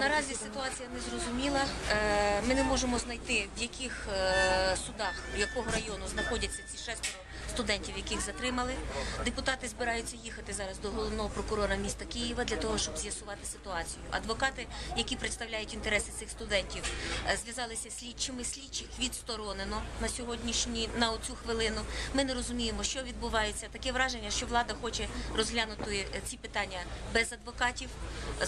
Наразі ситуація незрозуміла. Е, Ми не можемо знайти, в яких судах, в якого району знаходяться ці шестеро студентів, яких затримали. Депутати збираються їхати зараз до головного прокурора міста Києва для того, щоб з'ясувати ситуацію. Адвокати, які представляють інтереси цих студентів, е, зв'язалися з слідчими. Слідчих відсторонено на сьогоднішній на оцю хвилину. Ми не розуміємо, що відбувається. Таке враження, що влада хоче розглянути е, ці питання без адвокатів,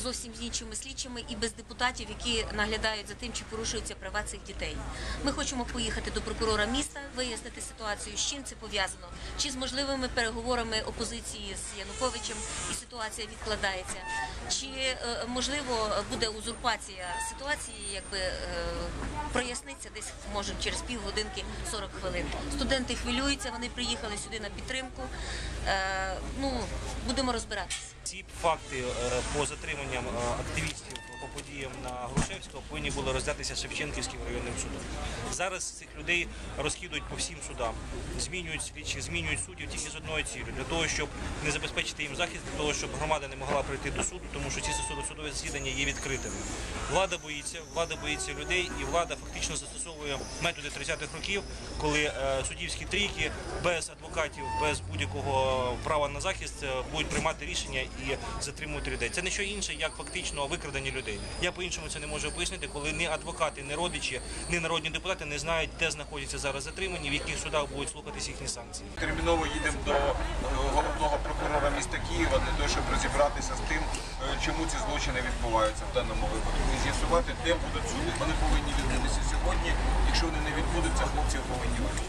зовсім з іншими слідчими і без депутатів, які наглядають за тим, чи порушуються права цих дітей. Ми хочемо поїхати до прокурора міста, вияснити ситуацію, з чим це пов'язано, чи з можливими переговорами опозиції з Януковичем, і ситуація відкладається, чи е, можливо буде узурпація ситуації, якби е, проясниться десь може через півгодинки 40 хвилин. Студенти хвилюються, вони приїхали сюди на підтримку. Е, ну будемо розбиратися. Ці факти по затриманням активістів подіям на Грушевського повинні були розглядатися Шевченківським районним судом. Зараз цих людей розкидують по всім судам, змінюють слідчих, змінюють суддів тільки з одною цілею для того, щоб не забезпечити їм захист, для того, щоб громада не могла прийти до суду, тому що ці судові засідання є відкритими. Влада боїться, влада боїться людей, і влада фактично застосовує методи 30-х років, коли е, суддівські трійки без адвокатів, без будь-якого права на захист е, будуть приймати рішення і затримувати людей. Це не що інше, як фактично викрадення людей. Я по-іншому це не можу пояснити, коли ні адвокати, ні родичі, ні народні депутати не знають, де знаходяться зараз затримані, в яких судах будуть слухатись їхні санкції. Терміново їдемо до е, головного прокурора міста Києва для того, щоб розібратися з тим, е, чому ці злочини відбуваються в даному випадку, і з'ясувати, де будуть суди. Вони повинні відбутися сьогодні. Якщо вони не відбудуться, хлопців повинні вийти.